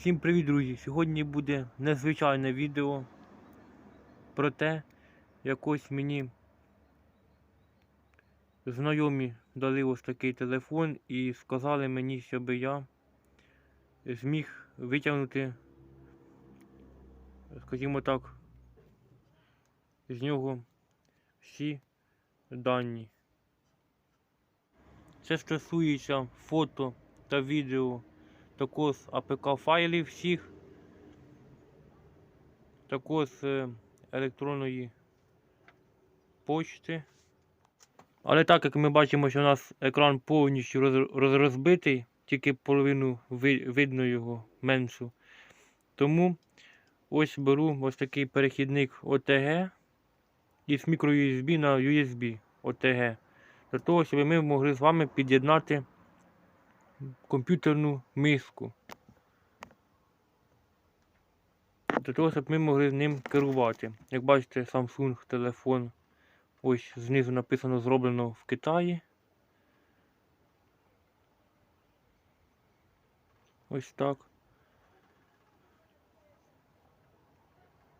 Всім привіт, друзі! Сьогодні буде незвичайне відео про те, якось мені знайомі дали ось такий телефон і сказали мені, щоб я зміг витягнути, скажімо так, з нього всі дані. Це стосується фото та відео також АПК файлів всіх, також е, електронної почти. Але так як ми бачимо, що у нас екран повністю роз, роз- розбитий, тільки половину видно його меншу. Тому ось беру ось такий перехідник OTG із microUSB на USB OTG. Для того, щоб ми могли з вами під'єднати комп'ютерну миску. Для того, щоб ми могли ним керувати. Як бачите, Samsung телефон. Ось знизу написано зроблено в Китаї. Ось так.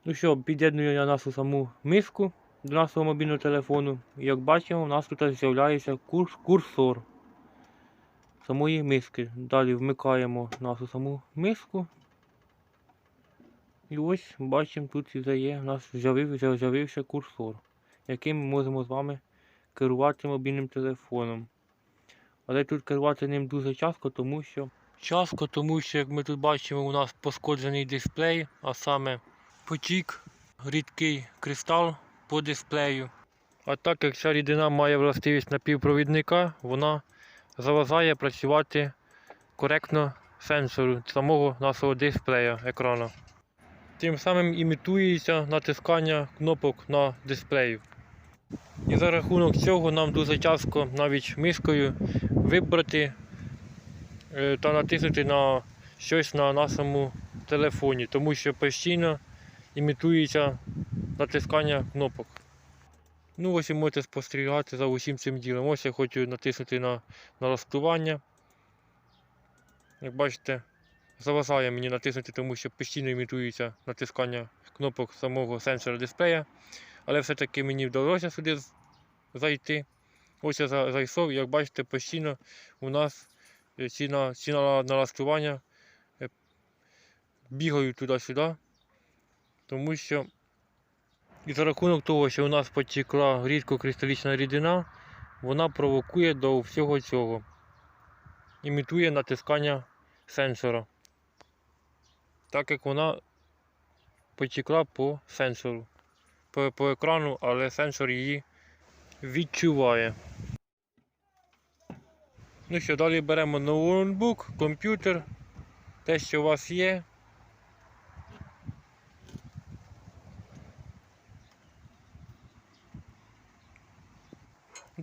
Ну що, під'єдную я нашу саму миску до нашого мобільного телефону. Як бачимо, у нас тут з'являється курс, курсор самої миски. Далі вмикаємо нашу саму миску. І ось бачимо, тут є, у нас з'явив- з'явився курсор, яким ми можемо з вами керувати мобільним телефоном. Але тут керувати ним дуже часто, тому що часто, тому що, як ми тут бачимо, у нас пошкоджений дисплей, а саме потік, рідкий кристал по дисплею. А так як ця рідина має властивість напівпровідника, вона заважає працювати коректно сенсору самого нашого дисплея екрану. Тим самим імітується натискання кнопок на дисплею. І за рахунок цього нам дуже часто навіть мишкою вибрати е, та натиснути на щось на нашому телефоні, тому що постійно імітується натискання кнопок. Ну ось і можете спостерігати за усім цим ділом. Ось я хочу натиснути на налаштування. Як бачите, заважає мені натиснути, тому що постійно імітується натискання кнопок самого сенсора дисплея. Але все-таки мені вдалося сюди зайти. Ось я зайшов, як бачите, постійно у нас е, ці, на, ці на- налаштування е, бігають туди-сюди, тому що і за рахунок того, що у нас потекла рідкокристалічна рідина, вона провокує до всього цього. Імітує натискання сенсора. Так як вона потекла по сенсору, по, по екрану, але сенсор її відчуває. Ну що, далі беремо ноутбук, комп'ютер, те, що у вас є.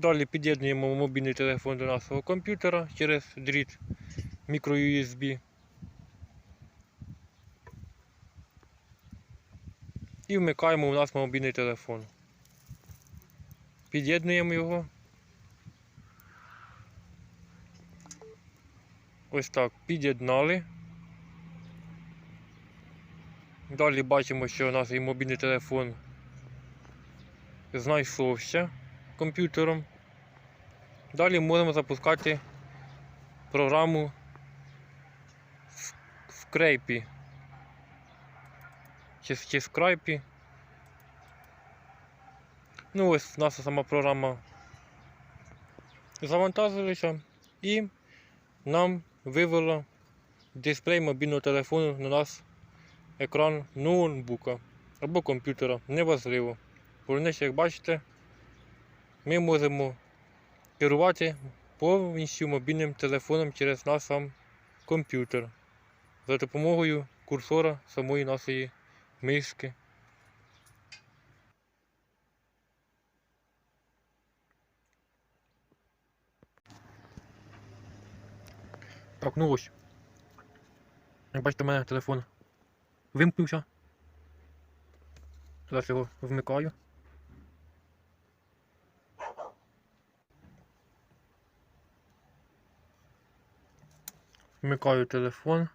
Далі під'єднуємо мобільний телефон до нашого комп'ютера через дріт microUSB. І вмикаємо у нас мобільний телефон. Під'єднуємо його. Ось так, під'єднали. Далі бачимо, що і мобільний телефон знайшовся комп'ютером. Далі можемо запускати програму в- в крейпі чи, чи скрайпі. Ну ось наша сама програма завантажилася і нам вивела дисплей мобільного телефону на наш екран ноутбука або комп'ютера. Неважливо. Головне, як бачите, ми можемо керувати повністю мобільним телефоном через наш сам комп'ютер за допомогою курсора самої нашої мишки. Так, ну ось. Як бачите, у мене телефон вимкнувся. Зараз його вмикаю. Вмикаю телефон.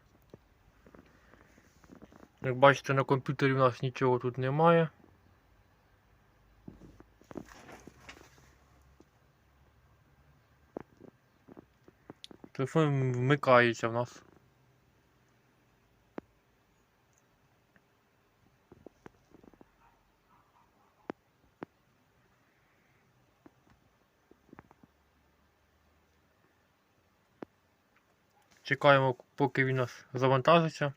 Як бачите, на комп'ютері в нас нічого тут немає. Телефон вмикається в нас. Чекаємо, поки він у нас завантажиться.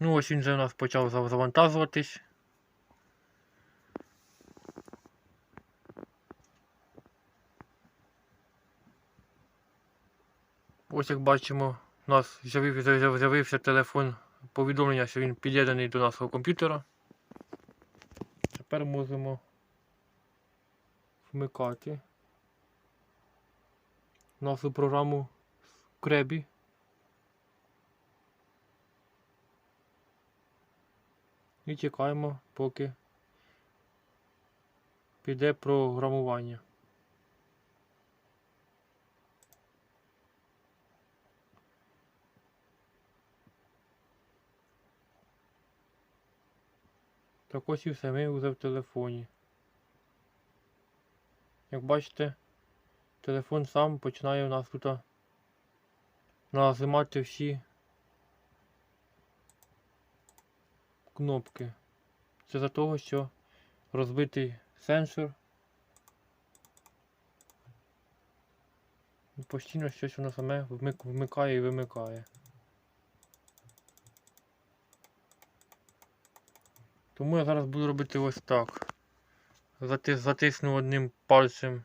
Ну, ось він вже у нас почав завантажуватись. Ось як бачимо, у нас з'явив- з'явився телефон повідомлення, що він під'єднаний до нашого комп'ютера. Тепер можемо вмикати нашу програму Кребі. І чекаємо, поки піде програмування. Так ось і все, ми вже в телефоні. Як бачите, телефон сам починає у нас тут нажимати всі кнопки. Це за того, що розбитий сенсор. Постійно щось воно саме вмикає і вимикає. Тому я зараз буду робити ось так. Зати- Затисну одним пальцем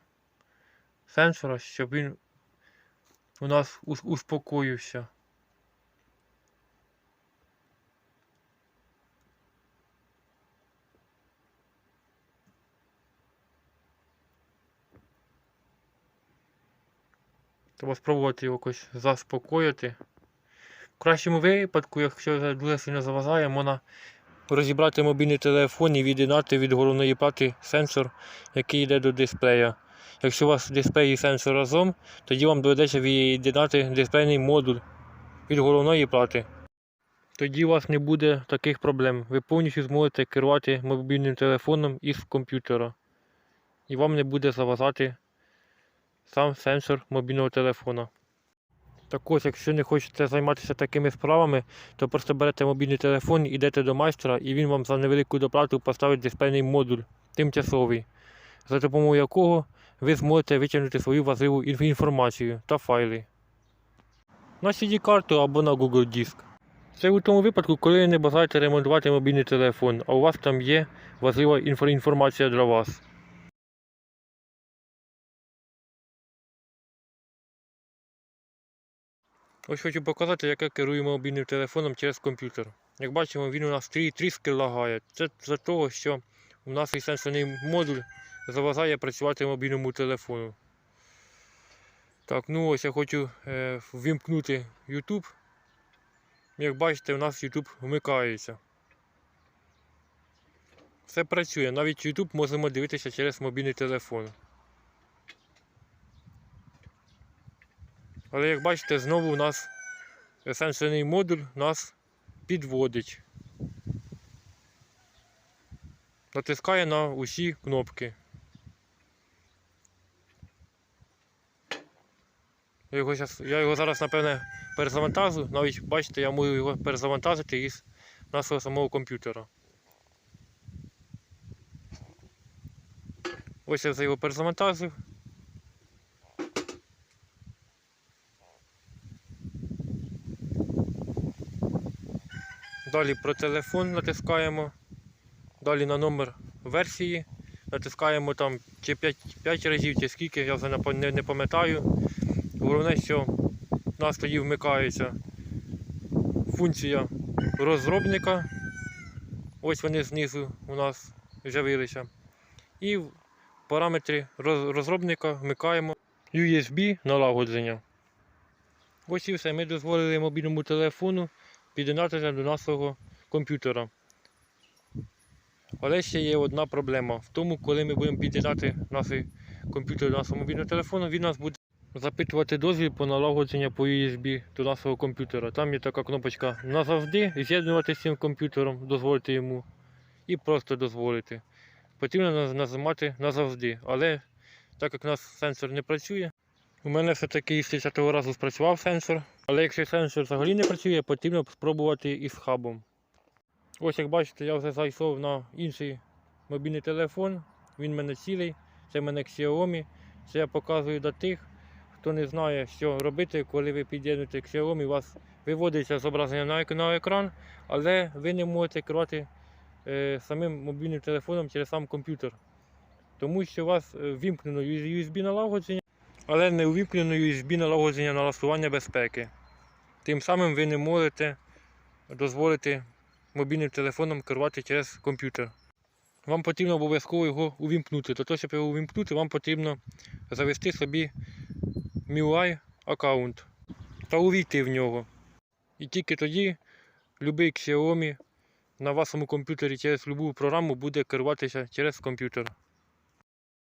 сенсора, щоб він у нас ус- успокоївся. Треба спробувати його якось заспокоїти. В кращому випадку, якщо дуже сильно заважає, можна розібрати мобільний телефон і від'єднати від головної плати сенсор, який йде до дисплея. Якщо у вас дисплей і сенсор разом, тоді вам доведеться від'єднати дисплейний модуль від головної плати. Тоді у вас не буде таких проблем. Ви повністю зможете керувати мобільним телефоном із комп'ютера. І вам не буде заважати сам сенсор мобільного телефона. Так ось, якщо не хочете займатися такими справами, то просто берете мобільний телефон, йдете до майстра і він вам за невелику доплату поставить дисплейний модуль тимчасовий, за допомогою якого ви зможете витягнути свою важливу інф- інформацію та файли на CD-карту або на Google Диск. Це у тому випадку, коли ви не бажаєте ремонтувати мобільний телефон, а у вас там є важлива інфо- інформація для вас. Ось хочу показати, як я керую мобільним телефоном через комп'ютер. Як бачимо, він у нас трі- трішки лагає. Це за того, що у нас і модуль заважає працювати мобільному телефону. Так, ну ось я хочу е, ввімкнути YouTube. Як бачите, у нас YouTube вмикається. Все працює, навіть YouTube можемо дивитися через мобільний телефон. Але як бачите, знову у нас сенсорний модуль нас підводить. Натискає на усі кнопки. Я його, щас, я його зараз, напевне, перезавантажу. Навіть бачите, я можу його перезавантажити із нашого самого комп'ютера. Ось я вже його перезавантажив. Далі про телефон натискаємо. Далі на номер версії. Натискаємо там чи 5, 5 разів, чи скільки, я вже не пам'ятаю. Головне, що в нас тоді вмикається функція розробника. Ось вони знизу у нас з'явилися. І в параметрі розробника вмикаємо USB налагодження. Ось і все. Ми дозволили мобільному телефону під'єднатися до нашого комп'ютера. Але ще є одна проблема. В тому, коли ми будемо під'єднати наш комп'ютер до нашого мобільного телефону, він нас буде запитувати дозвіл по налагодженню по USB до нашого комп'ютера. Там є така кнопочка назавжди, з'єднувати з цим комп'ютером, дозволити йому і просто дозволити. Потрібно нажимати назавжди, але так як у нас сенсор не працює, у мене все-таки з 30 разу спрацював сенсор, але якщо сенсор взагалі не працює, потрібно спробувати із хабом. Ось як бачите, я вже зайшов на інший мобільний телефон, він в мене цілий, це в мене Xiaomi. Це я показую до тих, хто не знає, що робити, коли ви під'єднуєте Xiaomi, у вас виводиться зображення на, екран, але ви не можете керувати е, самим мобільним телефоном через сам комп'ютер. Тому що у вас е, вімкнено USB налагодження, але не увімкнено USB налагодження налаштування безпеки. Тим самим ви не можете дозволити мобільним телефоном керувати через комп'ютер. Вам потрібно обов'язково його увімкнути. Того, щоб його увімкнути, вам потрібно завести собі MIUI аккаунт та увійти в нього. І тільки тоді будь-який Xiaomi на вашому комп'ютері через будь-яку програму буде керуватися через комп'ютер.